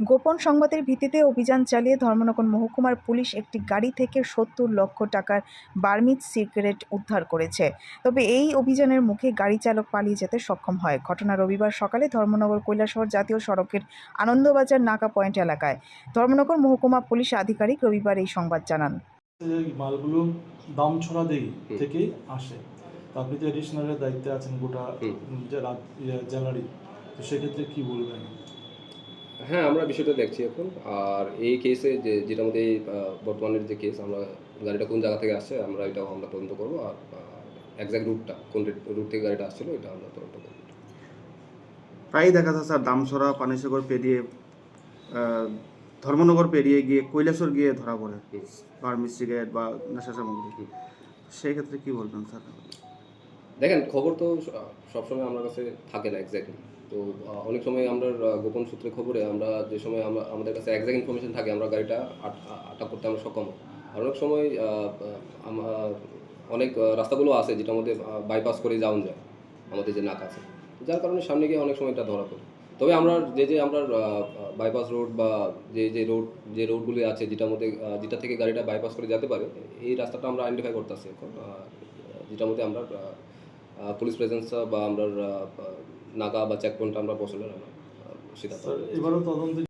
গোপন সংবাদের ভিত্তিতে অভিযান চালিয়ে ধর্মনগর মহকুমার পুলিশ একটি গাড়ি থেকে সত্তর লক্ষ টাকার বার্মিজ সিগারেট উদ্ধার করেছে। তবে এই অভিযানের মুখে গাড়ি চালক পালিয়ে যেতে সক্ষম হয়। ঘটনা রবিবার সকালে ধর্মনগর কৈলাসহর জাতীয় সড়কের আনন্দবাজার নাকা পয়েন্ট এলাকায়। ধর্মনগর মহকুমা পুলিশ আধিকারিক রবিবার এই সংবাদ জানান। মালগুলো দামছড়া হুম। থেকে আসে। আপনি তো এডিশনালের দায়িত্বে আছেন গোটা ইয়ে, জেলারই। তো সেক্ষেত্রে কি বলবেন? হ্যাঁ আমরা বিষয়টা দেখছি এখন। আর এই কেসে যে যেটা আমাদের এই, বর্তমানের যে কেস আমরা গাড়িটা কোন জায়গা থেকে আসছে আমরা এটাও আমরা তদন্ত করব। আর এক্সাক্ট রুটটা কোন রুট থেকে গাড়িটা আসছিল এটা আমরা তদন্ত করব। প্রায়ই দেখা যায় স্যার দামসরা পানিসাগর পেরিয়ে ধর্মনগর পেরিয়ে গিয়ে কৈলাসর গিয়ে ধরা পড়ে। হুম। বার্মিজ সিগারেট বা নেশা সামগ্রী। সেই ক্ষেত্রে কি বলবেন স্যার? দেখেন, খবর তো সবসময় আমার কাছে থাকে না এক্স্যাক্টলি তো অনেক সময় আমরা গোপন সূত্রে খবরে আমরা যে সময় আমরা, আমাদের কাছে এক্সাক্ট ইনফরমেশন থাকে, আমরা গাড়িটা আট- আটক করতে আমরা সক্ষম আর অনেক সময় অনেক রাস্তাগুলো আছে যেটার মধ্যে বাইপাস করে যাওয়া যায় আমাদের যে নাক আছে। যার কারণে সামনে গিয়ে অনেক সময় এটা ধরা পড়ে। তবে আমরা যে যে আমরা বাইপাস রোড বা যে যে রোড যে রোডগুলি আছে যেটার মধ্যে যেটা থেকে গাড়িটা বাইপাস করে যেতে পারে, এই রাস্তাটা আমরা আইডেন্টিফাই করতেছি এখন যেটার মধ্যে আমরা পুলিশ প্রেজেন্স বা আমরা নাগা বা চেক পয়েন্ট আমরা বসলে সেটা এবারও তদন্তে